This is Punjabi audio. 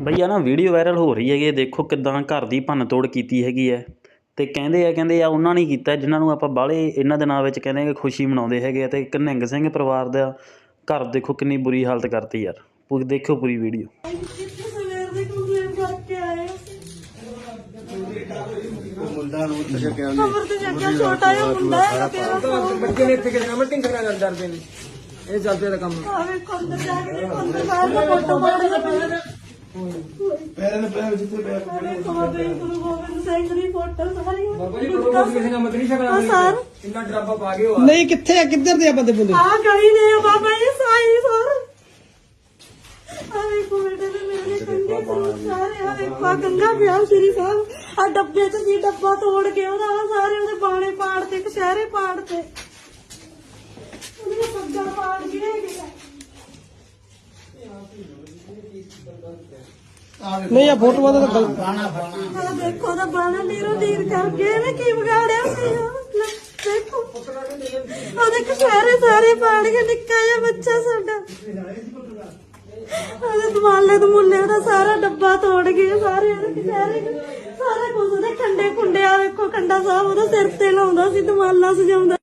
ਬਈ ਆ ਨਾ ਵੀਡੀਓ ਵਾਇਰਲ ਹੋ ਰਹੀ ਹੈਗੀ ਦੇਖੋ ਕਿੱਦਾਂ ਘਰ ਦੀ ਭੰਨ ਤੋੜ ਕੀਤੀ ਹੈਗੀ ਹੈ। ਤੇ ਕਹਿੰਦੇ ਆ ਕਹਿੰਦੇ ਆ ਉਹਨਾਂ ਨੇ ਕੀਤਾ, ਜਿਨ੍ਹਾਂ ਨੂੰ ਆਪਾਂ ਬਾਹਲੇ ਇਹਨਾਂ ਦਿਨਾਂ ਵਿੱਚ ਕਹਿੰਦੇ ਕਿ ਖੁਸ਼ੀ ਮਨਾਉਂਦੇ ਹੈਗੇ ਆ। ਤੇ ਇੱਕ ਨਿਹੰਗ ਸਿੰਘ ਪਰਿਵਾਰ ਦਾ ਘਰ ਦੇਖੋ ਕਿੰਨੀ ਬੁਰੀ ਹਾਲਤ ਕਰਤੀ ਯਾਰ। ਪੂਰੀ ਦੇਖੋ ਪੂਰੀ ਵੀਡੀਓ ਸਵੇਰ ਦੇ ਕੰਪਲੇਂਟ ਕਰਕੇ ਆਏ ਖਬਰ ਤੇ ਜੱਗਾ ਛੋਟਾ ਜਿਹਾ ਮੁੰਡਾ ਹੈ ਬੱਚੇ ਨੇ ਇੱਥੇ ਕਿਹਨਾਂ ਮੀਟਿੰਗ ਕਰਾ ਕਰ ਡਰਦੇ ਨੇ ਇਹ ਚੱਲਦੇ ਦਾ ਕੰਮ ਆਵੇ ਕੰਦ ਜਾ ਕੇ ਕੰਦ ਬਾਹਰ ਦਾ ਫੋਟੋ ਪਾੜਦਾ ਪਿਆ ਪੈਰਾਂ ਨੇ ਪੈਰ ਜਿੱਥੇ ਪੈਰ ਅਰੇ ਕੋਬੇ ਗੁਰੂ ਗੋਬਿੰਦ ਸਿੰਘ ਦੀ ਫੋਟੋ ਸਾਰੀ ਬਾਬਾ ਜੀ ਪ੍ਰਭੂ ਗੋਬਿੰਦ ਸਿੰਘ ਮਤ ਨਹੀਂ ਸਕਦਾ ਆ ਸਰ। ਇੰਨਾ ਡਰਾਬਾ ਪਾ ਕੇ ਉਹ ਨਹੀਂ ਕਿੱਥੇ ਆ? ਕਿੱਧਰ ਦੇ ਆ ਬੰਦੇ ਬੰਦੇ ਆ ਗਈ ਨੇ ਆ ਬਾਬਾ ਜੀ ਸਾਈ ਸਰ। ਆਵੇ ਕੋਬੇ ਦੇ ਮੇਰੇ ਕੰਦੇ ਸਾਰੇ ਆ ਦੇਖੋ ਆਹ ਗੰਗਾ ਪਿਆ ਸ਼੍ਰੀ ਸਾਹਿਬ। ਆ ਡੱਬੇ ਚ ਸੀ ਡੱਬਾ ਤੋੜ ਕੇ ਉਹਦਾ ਸਾਰੇ ਉਹਦੇ ਬਾਣੇ ਪਾੜ ਤੇ ਕਸ਼ਹਿਰੇ ਪਾੜ ਤੇ ਉਹਦੀਆਂ ਪੱਗਾਂ ਪਾੜ ਗਏ ਨਹੀਂ ਆ ਫੋਟੋਆਂ ਦਾ ਤਾਂ ਗਲਤ ਆ ਦੇਖੋ ਦਾ ਬਾਣਾ ਨੀਰੋ ਨੀਰ ਕਰਕੇ ਇਹਨੇ ਕੀ ਵਿਗਾੜਿਆ ਸੀ ਲੈ, ਦੇਖੋ। ਕਸ਼ਹਿਰੇ ਸਾਰੇ ਪਾੜ ਕੇ ਨਿੱਕਾ ਜਿਹਾ ਬੱਚਾ ਸਾਡਾ। ਉਹਦੇ ਦਮਾਲੇ ਦਮੁੱਲੇ ਦਾ ਸਾਰਾ ਡੱਬਾ ਤੋੜ ਗਏ ਸਾਰੇ ਉਹਦੇ ਕਸ਼ਹਿਰੇ ਸਾਰਾ ਕੁਝ ਉਹਦੇ ਖੰਡੇ ਖੁੰਡੇ ਆ ਵੇਖੋ ਕੰਡਾ ਸਾਹਿਬ ਉਹਦਾ ਸਿਰ ਤੇ ਲਾਉਂਦਾ ਸੀ ਦਮਾਲਾ ਸਜਾਉਂਦਾ